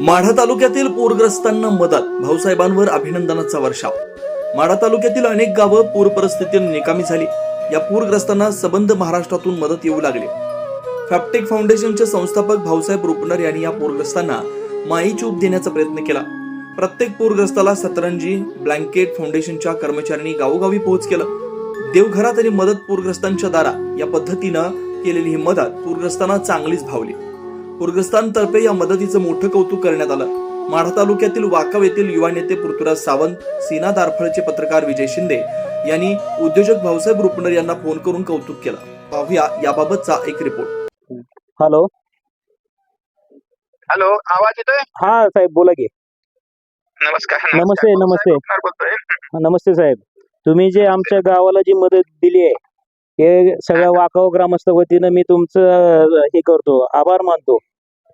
माढा तालुक्यातील पूरग्रस्तांना मदत. भाऊसाहेबांवर अभिनंदनाचा वर्षाव. माढा तालुक्यातील अनेक गावं पूर परिस्थितीने निकामी झाली. या पूरग्रस्तांना सबंध महाराष्ट्रातून मदत येऊ लागली. फॅप्टेक फाउंडेशनचे संस्थापक भाऊसाहेब रुपनर यांनी या पूरग्रस्तांना माई चूप देण्याचा प्रयत्न केला. प्रत्येक पूरग्रस्ताला सतरंजी ब्लँकेट फाउंडेशनच्या कर्मचाऱ्यांनी गावोगावी पोहोच केलं. देवघरात आणि मदत पूरग्रस्तांच्या दारा या पद्धतीनं केलेली ही मदत पूरग्रस्तांना चांगलीच भावली. पूरग्रस्तांतर्फे या मदतीचं मोठं कौतुक करण्यात आलं. माढा तालुक्यातील वाकव येथील युवा नेते पृथ्वीराज सावंत सीना दारफळचे पत्रकार विजय शिंदे यांनी उद्योजक भाऊसाहेब रुपनर यांना फोन करून कौतुक केलं. पाहूया याबाबतचा एक रिपोर्ट. हॅलो. हॅलो आवाज येतोय? हा साहेब बोला की. नमस्कार नमस्ते, नमस्ते. नमस्ते साहेब. तुम्ही जे आमच्या गावाला जी मदत दिली आहे हे सगळ्या वाकाव ग्रामस्थ वतीनं मी तुमचं हे करतो आभार मानतो.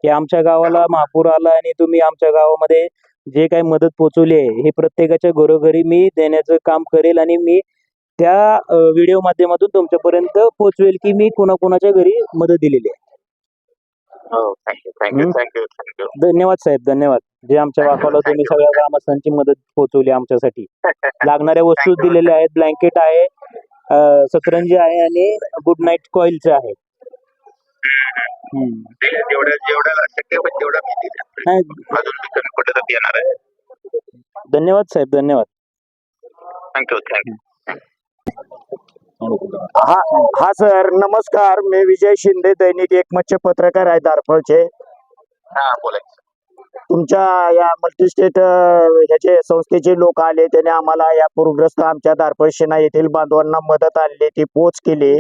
की आमच्या गावाला महापूर आला आणि तुम्ही आमच्या गावामध्ये जे काही मदत पोचवली आहे हे प्रत्येकाच्या घरोघरी मी देण्याचं काम करेल आणि मी त्या व्हिडिओ माध्यमातून तुमच्यापर्यंत पोचवेल की मी कोणाकोणाच्या घरी मदत दिलेली आहे. हो धन्यवाद साहेब धन्यवाद. जे आमच्या वाकाला तुम्ही सगळ्या ग्रामस्थांची मदत पोहोचवली आमच्यासाठी. लागणाऱ्या वस्तू दिलेल्या आहेत ब्लँकेट आहे सतरंजी आहे आणि गुड नाईट कॉईलचे आहे. हम्म. जेवढं नाही, अजून कुठे तर येणार आहे? धन्यवाद साहेब धन्यवाद. Thank you thank you. हा हा सर नमस्कार. मी विजय शिंदे दैनिक एकमतचे पत्रकार आहे दारफळचे. हा बोला तुमच्या या मल्टीस्टेट ह्याचे संस्थेचे लोक आले त्याने आम्हाला या पूरग्रस्त आमच्या दारफळ सेना येथील बांधवांना मदत आणली ती पोच केली.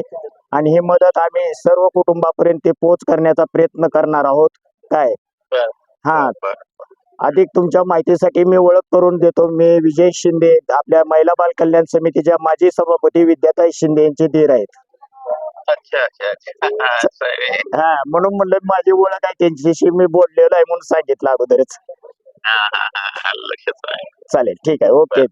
आणि ही मदत आम्ही सर्व कुटुंबापर्यंत ती पोच करण्याचा प्रयत्न करणार आहोत. काय. हा. अधिक तुमच्या माहितीसाठी मी ओळख करून देतो. मी विजय शिंदे आपल्या महिला बाल कल्याण समितीच्या माजी सभापती विद्याताई शिंदे यांचे धीर आहेत. अच्छा अच्छा अच्छा. असं आहे. हा म्हणून म्हणलं माझी ओळख आहे त्यांच्याशी मी बोललेलो आहे म्हणून सांगितलं अगोदरच. लक्षात चालेल ठीक आहे. ओके